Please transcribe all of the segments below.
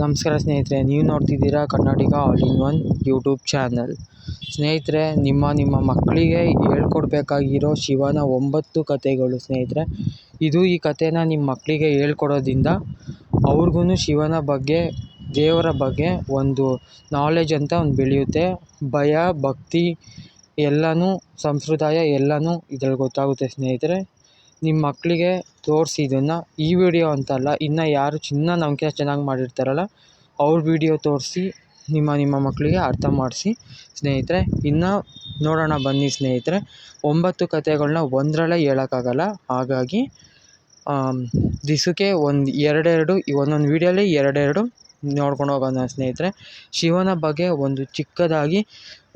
ನಮಸ್ಕಾರ ಸ್ನೇಹಿತರೆ, ನೀವು ನೋಡ್ತಿದ್ದೀರಾ Karnataka all in one YouTube channel ಸ್ನೇಹಿತರೆ, ನಿಮ್ಮ ನಿಮ್ಮ ಮಕ್ಕಳಿಗೆ ಹೇಳ್ಕೊಡ್ಬೇಕಾಗಿರೋ ಶಿವನ ಒಂಬತ್ತು ಕಥೆಗಳು ಸ್ನೇಹಿತರೆ. ಇದು ಈ ಕಥೆನ ನಿಮ್ಮ ಮಕ್ಕಳಿಗೆ ಹೇಳ್ಕೊಡೋದ್ರಿಂದ ಅವ್ರಿಗೂ ಶಿವನ ಬಗ್ಗೆ, ದೇವರ ಬಗ್ಗೆ ಒಂದು ನಾಲೆಜ್ ಅಂತ ಒಂದು ಬೆಳೆಯುತ್ತೆ. ಭಯ, ಭಕ್ತಿ ಎಲ್ಲನೂ ಸಂಪ್ರದಾಯ ಎಲ್ಲನೂ ಇದ್ರಲ್ಲಿ ಗೊತ್ತಾಗುತ್ತೆ ಸ್ನೇಹಿತರೆ. ನಿಮ್ಮ ಮಕ್ಕಳಿಗೆ ತೋರಿಸಿ ಇದನ್ನು. ಈ ವಿಡಿಯೋ ಅಂತಲ್ಲ, ಇನ್ನು ಯಾರು ಚಿನ್ನ ನಮಗೆ ಚೆನ್ನಾಗಿ ಮಾಡಿರ್ತಾರಲ್ಲ, ಅವ್ರ ವಿಡಿಯೋ ತೋರಿಸಿ, ನಿಮ್ಮ ನಿಮ್ಮ ಮಕ್ಕಳಿಗೆ ಅರ್ಥ ಮಾಡಿಸಿ. ಸ್ನೇಹಿತರೆ, ಇನ್ನು ನೋಡೋಣ ಬನ್ನಿ ಸ್ನೇಹಿತರೆ. ಒಂಬತ್ತು ಕತೆಗಳನ್ನ ಒಂದರಲ್ಲೇ ಹೇಳೋಕ್ಕಾಗಲ್ಲ. ಹಾಗಾಗಿ ದಿವಸಕ್ಕೆ ಒಂದು ಎರಡೆರಡು, ಒಂದೊಂದು ವೀಡಿಯೋಲಿ ಎರಡೆರಡು ನೋಡ್ಕೊಂಡು ಹೋಗೋಣ ಸ್ನೇಹಿತರೆ. ಶಿವನ ಬಗ್ಗೆ ಒಂದು ಚಿಕ್ಕದಾಗಿ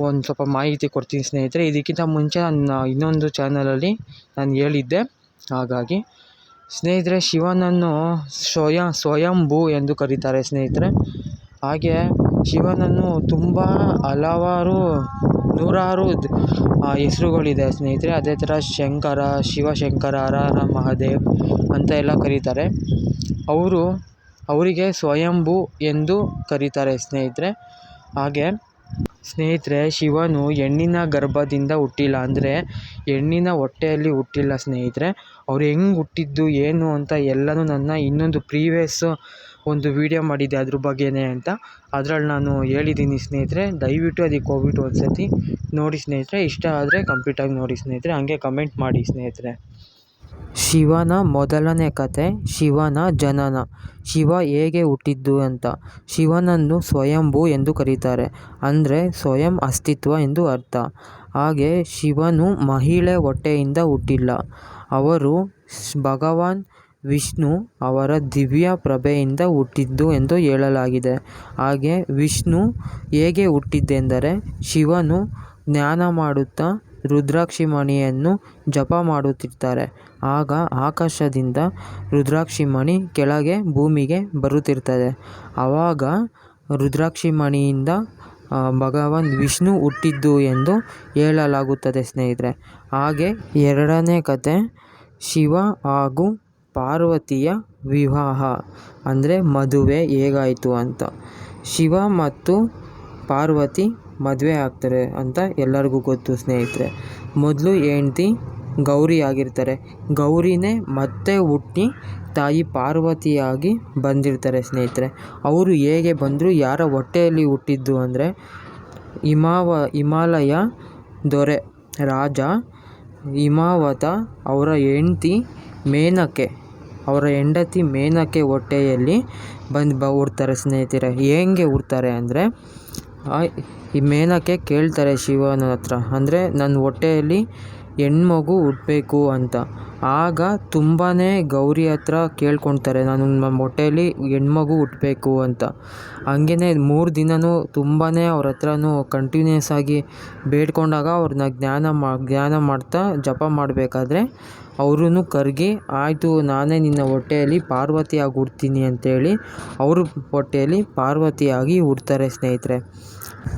ಒಂದು ಸ್ವಲ್ಪ ಮಾಹಿತಿ ಕೊಡ್ತೀನಿ ಸ್ನೇಹಿತರೆ. ಇದಕ್ಕಿಂತ ಮುಂಚೆ ನನ್ನ ಇನ್ನೊಂದು ಚಾನಲಲ್ಲಿ ನಾನು ಹೇಳಿದ್ದೆ. ಹಾಗಾಗಿ ಸ್ನೇಹಿತರೆ, ಶಿವನನ್ನು ಸ್ವಯ, ಸ್ವಯಂಭೂ ಎಂದು ಕರೀತಾರೆ ಸ್ನೇಹಿತರೆ. ಹಾಗೆ ಶಿವನನ್ನು ತುಂಬ ಹಲವಾರು, ನೂರಾರು ಹೆಸ್ರುಗಳಿದೆ ಸ್ನೇಹಿತರೆ. ಅದೇ ಥರ ಶಂಕರ, ಶಿವಶಂಕರ, ಹರ ಹರ, ಮಹಾದೇವ್ ಅಂತ ಎಲ್ಲ ಕರೀತಾರೆ. ಅವರು, ಅವರಿಗೆ ಸ್ವಯಂಭೂ ಎಂದು ಕರೀತಾರೆ ಸ್ನೇಹಿತರೆ. ಹಾಗೆ ಸ್ನೇಹಿತರೆ, ಶಿವನು ಹೆಣ್ಣಿನ ಗರ್ಭದಿಂದ ಹುಟ್ಟಿಲ್ಲ ಅಂದರೆ ಹೆಣ್ಣಿನ ಹೊಟ್ಟೆಯಲ್ಲಿ ಹುಟ್ಟಿಲ್ಲ ಸ್ನೇಹಿತರೆ. ಅವ್ರು ಹೆಂಗೆ ಹುಟ್ಟಿದ್ದು, ಏನು ಅಂತ ಎಲ್ಲನೂ ನನ್ನ ಇನ್ನೊಂದು ಪ್ರೀವಿಯಸ್ ಒಂದು ವೀಡಿಯೋ ಮಾಡಿದ್ದೆ ಅದ್ರ ಬಗ್ಗೆನೇ ಅಂತ. ಅದ್ರಲ್ಲಿ ನಾನು ಹೇಳಿದ್ದೀನಿ ಸ್ನೇಹಿತರೆ, ದಯವಿಟ್ಟು ಅದಕ್ಕೆ ಹೋಗ್ಬಿಟ್ಟು ಒಂದು ಸರ್ತಿ ನೋಡಿ ಸ್ನೇಹಿತರೆ. ಇಷ್ಟ ಆದರೆ ಕಂಪ್ಲೀಟಾಗಿ ನೋಡಿ ಸ್ನೇಹಿತರೆ. ಹಾಗೆ ಕಮೆಂಟ್ ಮಾಡಿ ಸ್ನೇಹಿತರೆ. ಶಿವನ ಮೊದಲನೇ ಕತೆ, ಶಿವನ ಜನನ. ಶಿವ ಹೇಗೆ ಹುಟ್ಟಿದ್ದು ಅಂತ. ಶಿವನನ್ನು ಸ್ವಯಂಭೂ ಎಂದು ಕರೀತಾರೆ. ಅಂದರೆ ಸ್ವಯಂ ಅಸ್ತಿತ್ವ ಎಂದು ಅರ್ಥ. ಹಾಗೆ ಶಿವನು ಮಹಿಳೆ ಹೊಟ್ಟೆಯಿಂದ ಹುಟ್ಟಿಲ್ಲ. ಅವರು ಭಗವಾನ್ ವಿಷ್ಣು ಅವರ ದಿವ್ಯ ಪ್ರಭೆಯಿಂದ ಹುಟ್ಟಿದ್ದು ಎಂದು ಹೇಳಲಾಗಿದೆ. ಹಾಗೆ ವಿಷ್ಣು ಹೇಗೆ ಹುಟ್ಟಿದ್ದೆಂದರೆ ಶಿವನು ಧ್ಯಾನ ಮಾಡುತ್ತಾ ರುದ್ರಾಕ್ಷಿಮಣಿಯನ್ನು ಜಪ ಮಾಡುತ್ತಿರ್ತಾರೆ. ಆಗ ಆಕಾಶದಿಂದ ರುದ್ರಾಕ್ಷಿಮಣಿ ಕೆಳಗೆ ಭೂಮಿಗೆ ಬರುತ್ತಿರ್ತದೆ. ಆವಾಗ ರುದ್ರಾಕ್ಷಿಮಣಿಯಿಂದ ಭಗವಾನ್ ವಿಷ್ಣು ಹುಟ್ಟಿದ್ದು ಎಂದು ಹೇಳಲಾಗುತ್ತದೆ ಸ್ನೇಹಿತರೆ. ಹಾಗೆ ಎರಡನೇ ಕತೆ, ಶಿವ ಹಾಗೂ ಪಾರ್ವತಿಯ ವಿವಾಹ, ಅಂದರೆ ಮದುವೆ ಹೇಗಾಯಿತು ಅಂತ. ಶಿವ ಮತ್ತು ಪಾರ್ವತಿ ಮದುವೆ ಆಗ್ತಾರೆ ಅಂತ ಎಲ್ಲರಿಗೂ ಗೊತ್ತು, ಸ್ನೇಹಿತರೆ. ಮೊದಲು ಹೆಂಡ್ತಿ ಗೌರಿ ಆಗಿರ್ತಾರೆ. ಗೌರಿನೇ ಮತ್ತೆ ಹುಟ್ಟಿ ತಾಯಿ ಪಾರ್ವತಿಯಾಗಿ ಬಂದಿರ್ತಾರೆ, ಸ್ನೇಹಿತರೆ. ಅವರು ಹೇಗೆ ಬಂದರು, ಯಾರ ಹೊಟ್ಟೆಯಲ್ಲಿ ಹುಟ್ಟಿದ್ದು ಅಂದರೆ ಹಿಮಾವ, ಹಿಮಾಲಯ ದೊರೆ ರಾಜ ಹಿಮಾವತ ಅವರ ಹೆಂಡ್ತಿ ಮೇನಕೆ, ಅವರ ಹೆಂಡತಿ ಮೇನಕೆ ಹೊಟ್ಟೆಯಲ್ಲಿ ಬಂದು ಬ, ಹುಡ್ತಾರೆ, ಸ್ನೇಹಿತರೆ. ಹೇಗೆ ಹುಡ್ತಾರೆ ಅಂದರೆ ಈ ಮೇನಕೆ ಕೇಳ್ತಾರೆ ಶಿವನ ಹತ್ರ. ಅಂದರೆ ನನ್ನ ಹೊಟ್ಟೆಯಲ್ಲಿ ಹೆಣ್ಮಗು ಹುಟ್ಟಬೇಕು ಅಂತ. ಆಗ ತುಂಬಾ ಗೌರಿ ಹತ್ರ ಕೇಳ್ಕೊಳ್ತಾರೆ ನಾನು ನಮ್ಮ ಹೊಟ್ಟೆಯಲ್ಲಿ ಹೆಣ್ಮಗು ಹುಟ್ಟಬೇಕು ಅಂತ. ಹಂಗೇ ಮೂರು ದಿನವೂ ತುಂಬಾ ಅವ್ರ ಹತ್ರನೂ ಕಂಟಿನ್ಯೂಸ್ ಆಗಿ ಬೇಡ್ಕೊಂಡಾಗ ಅವ್ರನ್ನ ಜ್ಞಾನ ಮಾ ಧ್ಯಾನ ಮಾಡ್ತಾ ಜಪ ಮಾಡಬೇಕಾದ್ರೆ ಅವ್ರೂ ಕರ್ಗಿ, ಆಯಿತು, ನಾನೇ ನಿನ್ನ ಹೊಟ್ಟೆಯಲ್ಲಿ ಪಾರ್ವತಿಯಾಗಿ ಹುಡ್ತೀನಿ ಅಂತೇಳಿ ಅವ್ರ ಹೊಟ್ಟೆಯಲ್ಲಿ ಪಾರ್ವತಿಯಾಗಿ ಹುಡ್ತಾರೆ ಸ್ನೇಹಿತರೆ.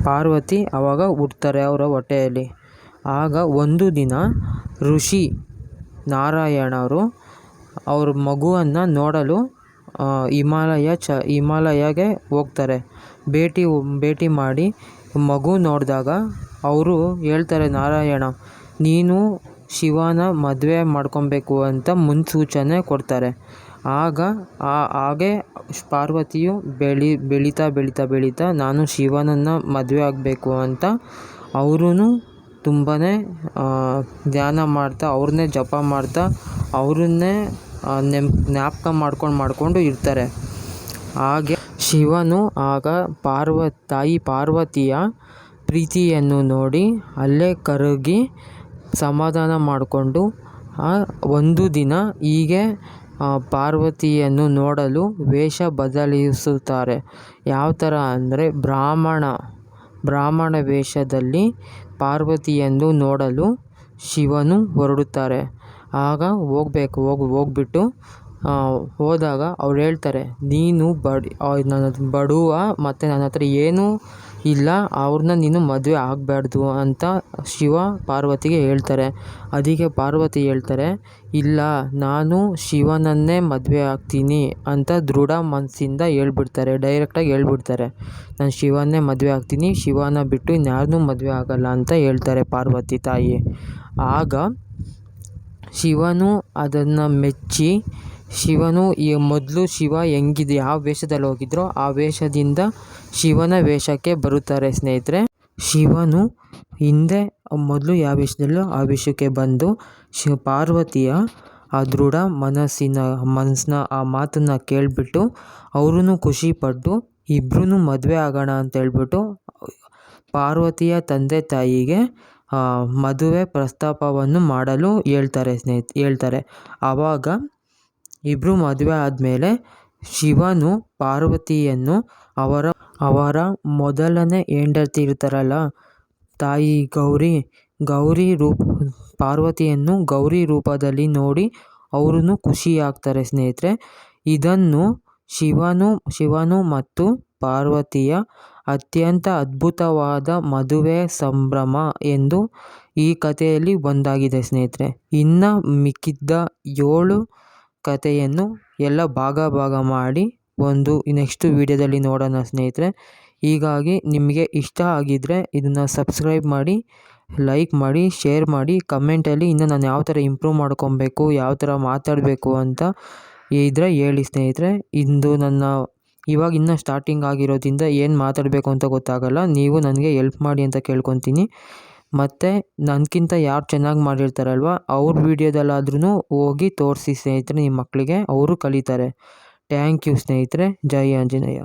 ಪಾರ್ವತಿ ಆವಾಗ ಹುಟ್ತಾರೆ ಅವರ ಹೊಟ್ಟೆಯಲ್ಲಿ. ಆಗ ಒಂದು ದಿನ ಋಷಿ ನಾರಾಯಣರು ಅವ್ರ ಮಗುವನ್ನು ನೋಡಲು ಹಿಮಾಲಯ ಚ, ಹಿಮಾಲಯಗೆ ಹೋಗ್ತಾರೆ. ಭೇಟಿ ಭೇಟಿ ಮಾಡಿ ಮಗು ನೋಡಿದಾಗ ಅವರು ಹೇಳ್ತಾರೆ, ನಾರಾಯಣ, ನೀನು ಶಿವನ ಮದುವೆ ಮಾಡ್ಕೊಬೇಕು ಅಂತ ಮುನ್ಸೂಚನೆ ಕೊಡ್ತಾರೆ. ಆಗ, ಆ, ಹಾಗೆ ಪಾರ್ವತಿಯು ಬೆಳಿ, ಬೆಳೀತಾ ಬೆಳೀತಾ ಬೆಳೀತಾ, ನಾನು ಶಿವನನ್ನು ಮದುವೆ ಆಗಬೇಕು ಅಂತ ಅವರೂ ತುಂಬಾ ಧ್ಯಾನ ಮಾಡ್ತಾ, ಅವ್ರನ್ನೇ ಜಪ ಮಾಡ್ತಾ, ಅವ್ರನ್ನೇ ನೆಮ್, ಜ್ಞಾಪಕ ಮಾಡ್ಕೊಂಡು ಮಾಡಿಕೊಂಡು ಇರ್ತಾರೆ. ಹಾಗೆ ಶಿವನು ಆಗ ಪಾರ್ವ ತಾಯಿ ಪಾರ್ವತಿಯ ಪ್ರೀತಿಯನ್ನು ನೋಡಿ ಅಲ್ಲೇ ಕರಗಿ ಸಮಾಧಾನ ಮಾಡಿಕೊಂಡು ಒಂದು ದಿನ ಹೀಗೆ ಪಾರ್ವತಿಯನ್ನು ನೋಡಲು ವೇಷ ಬದಲಿಸುತ್ತಾರೆ. ಯಾವ ಥರ ಅಂದರೆ ಬ್ರಾಹ್ಮಣ ಬ್ರಾಹ್ಮಣ ವೇಷದಲ್ಲಿ ಪಾರ್ವತಿಯನ್ನು ನೋಡಲು ಶಿವನು ಹೊರಡುತ್ತಾರೆ. ಆಗ ಹೋಗ್ಬೇಕು, ಹೋಗಿ, ಹೋಗ್ಬಿಟ್ಟು ಹೋದಾಗ ಅವ್ರು ಹೇಳ್ತಾರೆ, ನೀನು ಬಡ ನನ್ನ ಬಡವ ಮತ್ತು ನನ್ನ ಹತ್ರ ಏನೂ ಇಲ್ಲ, ಅವ್ರನ್ನ ನೀನು ಮದುವೆ ಆಗಬಾರ್ದು ಅಂತ ಶಿವ ಪಾರ್ವತಿಗೆ ಹೇಳ್ತಾರೆ. ಅದಕ್ಕೆ ಪಾರ್ವತಿ ಹೇಳ್ತಾರೆ, ಇಲ್ಲ, ನಾನು ಶಿವನನ್ನೇ ಮದುವೆ ಆಗ್ತೀನಿ ಅಂತ ದೃಢ ಮನಸ್ಸಿಂದ ಹೇಳ್ಬಿಡ್ತಾರೆ ಡೈರೆಕ್ಟಾಗಿ ಹೇಳ್ಬಿಡ್ತಾರೆ. ನಾನು ಶಿವನ್ನೇ ಮದುವೆ ಆಗ್ತೀನಿ, ಶಿವನ ಬಿಟ್ಟು ಇನ್ಯಾರನ್ನೂ ಮದುವೆ ಆಗೋಲ್ಲ ಅಂತ ಹೇಳ್ತಾರೆ ಪಾರ್ವತಿ ತಾಯಿ. ಆಗ ಶಿವನು ಅದನ್ನು ಮೆಚ್ಚಿ ಶಿವನು ಈ ಮೊದಲು ಶಿವ ಹೆಂಗಿದೆ, ಯಾವ ವೇಷದಲ್ಲಿ ಹೋಗಿದ್ರೋ ಆ ವೇಷದಿಂದ ಶಿವನ ವೇಷಕ್ಕೆ ಬರುತ್ತಾರೆ ಸ್ನೇಹಿತರೆ. ಶಿವನು ಹಿಂದೆ, ಮೊದಲು ಯಾವ ವೇಷದಲ್ಲೋ ಆ ವೇಷಕ್ಕೆ ಬಂದು ಶಿವ ಪಾರ್ವತಿಯ ಆ ದೃಢ ಮನಸ್ಸಿನ ಮನಸ್ಸಿನ ಆ ಮಾತನ್ನು ಕೇಳಿಬಿಟ್ಟು ಅವರೂ ಖುಷಿಪಟ್ಟು ಇಬ್ಬರೂ ಮದುವೆ ಆಗೋಣ ಅಂತ ಹೇಳ್ಬಿಟ್ಟು ಪಾರ್ವತಿಯ ತಂದೆ ತಾಯಿಗೆ ಮದುವೆ ಪ್ರಸ್ತಾಪವನ್ನು ಮಾಡಲು ಹೇಳ್ತಾರೆ ಸ್ನೇಹಿತ ಹೇಳ್ತಾರೆ. ಆವಾಗ ಇಬ್ಬರು ಮದುವೆ ಆದಮೇಲೆ ಶಿವನು ಪಾರ್ವತಿಯನ್ನು ಅವರ ಅವರ ಮೊದಲನೇ ಹೆಂಡತಿ ಇರ್ತಾರಲ್ಲ, ತಾಯಿ ಗೌರಿ ಗೌರಿ ರೂಪ, ಪಾರ್ವತಿಯನ್ನು ಗೌರಿ ರೂಪದಲ್ಲಿ ನೋಡಿ ಅವ್ರೂ ಖುಷಿಯಾಗ್ತಾರೆ ಸ್ನೇಹಿತರೆ. ಇದನ್ನು ಶಿವನು ಶಿವನು ಮತ್ತು ಪಾರ್ವತಿಯ ಅತ್ಯಂತ ಅದ್ಭುತವಾದ ಮದುವೆ ಸಂಭ್ರಮ ಎಂದು ಈ ಕಥೆಯಲ್ಲಿ ಒಂದಾಗಿದೆ ಸ್ನೇಹಿತರೆ. ಇನ್ನು ಮಿಕ್ಕಿದ್ದ ಏಳು ಕಥೆಯನ್ನು ಎಲ್ಲ ಭಾಗ ಭಾಗ ಮಾಡಿ ಒಂದು ನೆಕ್ಸ್ಟ್ ವಿಡಿಯೋದಲ್ಲಿ ನೋಡೋಣ ಸ್ನೇಹಿತರೆ. ಹೀಗಾಗಿ ನಿಮಗೆ ಇಷ್ಟ ಆಗಿದ್ದರೆ ಇದನ್ನು ಸಬ್ಸ್ಕ್ರೈಬ್ ಮಾಡಿ ಲೈಕ್ ಮಾಡಿ ಶೇರ್ ಮಾಡಿ ಕಮೆಂಟಲ್ಲಿ ಇನ್ನು ನಾನು ಯಾವ ಥರ ಇಂಪ್ರೂವ್ ಮಾಡ್ಕೊಬೇಕು, ಯಾವ ಥರ ಮಾತಾಡಬೇಕು ಅಂತ ಇದ್ದರೆ ಹೇಳಿ ಸ್ನೇಹಿತರೆ. ಇಂದು ನನ್ನ ಇವಾಗ ಇನ್ನೂ ಸ್ಟಾರ್ಟಿಂಗ್ ಆಗಿರೋದ್ರಿಂದ ಏನು ಮಾತಾಡಬೇಕು ಅಂತ ಗೊತ್ತಾಗಲ್ಲ, ನೀವು ನನಗೆ ಎಲ್ಪ್ ಮಾಡಿ ಅಂತ ಕೇಳ್ಕೊತೀನಿ. ಮತ್ತು ನನಗಿಂತ ಯಾರು ಚೆನ್ನಾಗಿ ಮಾಡಿರ್ತಾರಲ್ವ, ಅವ್ರ ವೀಡಿಯೋದಲ್ಲಾದ್ರೂ ಹೋಗಿ ತೋರಿಸಿ ಸ್ನೇಹಿತರೆ ನಿಮ್ಮ ಮಕ್ಕಳಿಗೆ ಅವರು ಕಲಿತಾರೆ. ಥ್ಯಾಂಕ್ ಯು ಸ್ನೇಹಿತರೆ. ಜೈ ಆಂಜನೇಯ.